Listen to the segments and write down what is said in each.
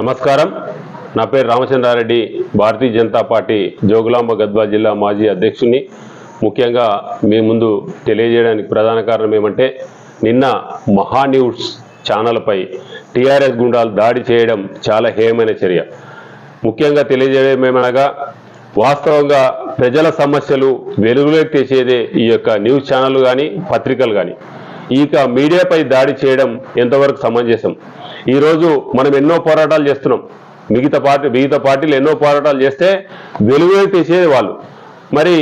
నమస్కారం. నా పేరు రామచంద్రారెడ్డి. భారతీయ జనతా పార్టీ జోగులాంబ గద్వాల్ జిల్లా మాజీ అధ్యక్షుని ముఖ్యంగా మీ ముందు తెలియజేయడానికి ప్రధాన కారణం ఏమంటే నిన్న మహా న్యూస్ ఛానల్పై టీఆర్ఎస్ గుండాలు దాడి చేయడం చాలా హేయమైన చర్య. ముఖ్యంగా తెలియజేయడం ఏమనగా వాస్తవంగా ప్రజల సమస్యలు వెలుగులోకి తెచ్చేదే ఈ యొక్క న్యూస్ ఛానల్ కానీ పత్రికలు కానీ ఇక మీడియాపై దాడి చేయడం ఎంతవరకు సమంజసం? ఈరోజు మనం ఎన్నో పోరాటాలు చేస్తున్నాం. మిగతా పార్టీ మిగతా పార్టీలు ఎన్నో పోరాటాలు చేస్తే వెలుగులోకి తీసేది వాళ్ళు. మరి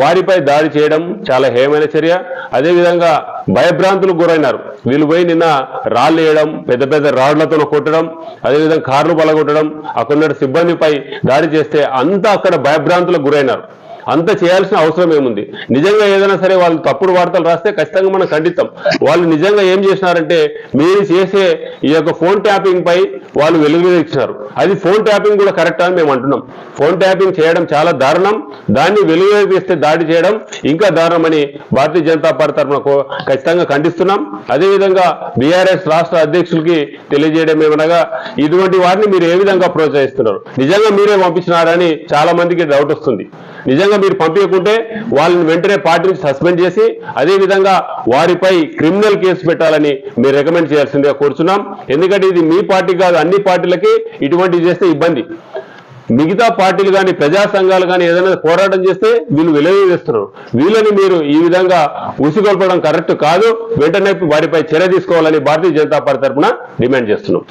వారిపై దాడి చేయడం చాలా హేమైన చర్య. అదేవిధంగా భయభ్రాంతులకు గురైనారు. వీళ్ళు పోయి నిన్న రాళ్ళు వేయడం పెద్ద పెద్ద రాళ్ళతో కొట్టడం అదేవిధంగా కార్లు పలగొట్టడం అక్కడ సిబ్బందిపై దాడి చేస్తే అంతా అక్కడ భయభ్రాంతులకు గురైనారు. అంత చేయాల్సిన అవసరం ఏముంది? నిజంగా ఏదైనా సరే వాళ్ళు తప్పుడు వార్తలు రాస్తే ఖచ్చితంగా మనం ఖండిస్తాం వాళ్ళు నిజంగా ఏం చేసినారంటే మీరు చేసే ఈ యొక్క ఫోన్ ట్యాపింగ్ పై వాళ్ళు వెలుగు ఇచ్చినారు. అది ఫోన్ ట్యాపింగ్ కూడా కరెక్ట్ అని మేము అంటున్నాం. ఫోన్ ట్యాపింగ్ చేయడం చాలా దారుణం. దాన్ని వెలుగు దాడి చేయడం ఇంకా దారుణం అని భారతీయ జనతా పార్టీ తరఫున ఖచ్చితంగా ఖండిస్తున్నాం. అదేవిధంగా బీఆర్ఎస్ రాష్ట్ర అధ్యక్షులకి తెలియజేయడం ఏమనగా ఇటువంటి వారిని మీరు ఏ విధంగా ప్రోత్సహిస్తున్నారు? నిజంగా మీరే పంపించినారని చాలా మందికి డౌట్ వస్తుంది. నిజంగా మీరు పంపించకుంటే వాళ్ళని వెంటనే పార్టీ నుంచి సస్పెండ్ చేసి అదేవిధంగా వారిపై క్రిమినల్ కేసు పెట్టాలని మీరు రికమెండ్ చేయాల్సిందిగా కోరుచున్నాం. ఎందుకంటే ఇది మీ పార్టీ కాదు అన్ని పార్టీలకి ఇటువంటివి చేస్తే ఇబ్బంది. మిగతా పార్టీలు కానీ ప్రజా సంఘాలు కానీ ఏదైనా పోరాటం చేస్తే వీళ్ళు వెలువెస్తున్నారు వీళ్ళని మీరు ఈ విధంగా ఉసిగొల్పడం కరెక్ట్ కాదు. వెంటనే వారిపై చర్య తీసుకోవాలని భారతీయ జనతా పార్టీ తరఫున డిమాండ్ చేస్తున్నాం.